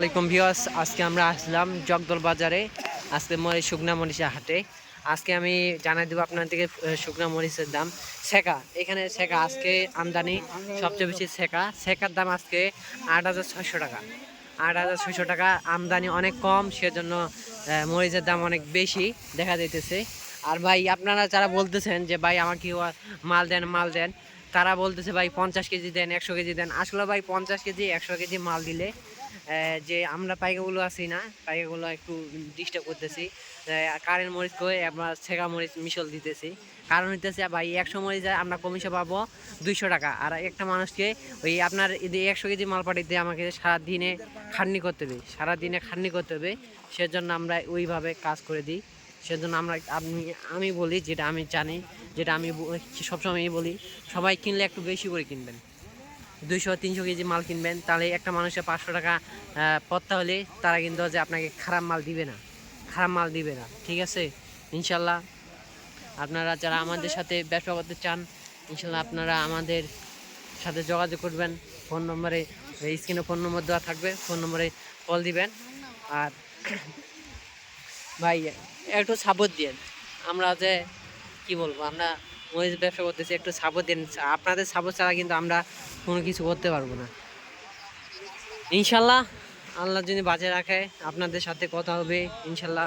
আসসালামাইকুম ভিউয়ার্স আজকে আমরা আসলাম জগদল বাজারে। আজকে মরিচ শুকনা মরিচের হাটে। আজকে আমি জানাই দেবো আপনাদেরকে আহ, শুকনা মরিচের দাম। শেখা এখানে শেখা আজকে আমদানি সবচেয়ে বেশি শেখা। শেখার দাম আজকে আট হাজার ছয়শো টাকা। আট হাজার ছয়শো টাকা আমদানি অনেক কম সেজন্য মরিচের দাম অনেক বেশি দেখা যাইতেছে। আর ভাই আপনারা যারা বলতেছেন যে ভাই আমাকে মাল দেন মাল দেন তারা বলতেছে, ভাই, পঞ্চাশ কেজি দেন, একশো কেজি দেন। আসলে ভাই, পঞ্চাশ কেজি, একশো কেজি মাল দিলে যে আমরা পাইকাগুলো আছি না, পাইকাগুলো একটু ডিস্টার্ব করতেছি। কারেন্ট মরিচ করে আমরা ছেঁকা মরিচ, মিশল দিতেছি। কারণ হইতেছে, ভাই, একশো মরিচ আমরা কমিশন পাবো দুইশো টাকা। আর একটা মানুষকে, ওই আপনার একশো কেজি মাল পাঠিয়ে দিয়ে, আমাকে সারা দিনে খাটনি করতে হবে। সারা দিনে খাটনি করতে হবে। সেজন্য আমরা ওইভাবে কাজ করে দিই। সেজন্য আমরা আপনি আমি বলি যেটা আমি জানি, যেটা আমি সবসময়ই বলি, সবাই কিনলে একটু বেশি করে কিনবেন। দুইশো, তিনশো কেজি মাল কিনবেন, তাহলে একটা মানুষের পাঁচশো টাকা পত্তা হলে তারা কিন্তু যে আপনাকে খারাপ মাল দিবে না, খারাপ মাল দিবে না, ঠিক আছে? ইনশাল্লাহ আপনারা যারা আমাদের সাথে ব্যবসা করতে চান, ইনশাল্লাহ আপনারা আমাদের সাথে যোগাযোগ করবেন। ফোন নম্বরে স্ক্রিনে ফোন নম্বর দেওয়া থাকবে, ফোন নম্বরে কল দিবেন। আর ভাই, একটু সাপোর্ট দিন আমরা যে, কি বলব, আমরা মহিষ ব্যবসা করতেছি, একটু সাপোর্ট দিন আপনাদের সাপোর্ট ছাড়া কিন্তু আমরা কোনো কিছু করতে পারব না। ইনশাল্লাহ, আল্লাহ যদি বাজে রাখে, আপনাদের সাথে কথা হবে, ইনশাল্লাহ।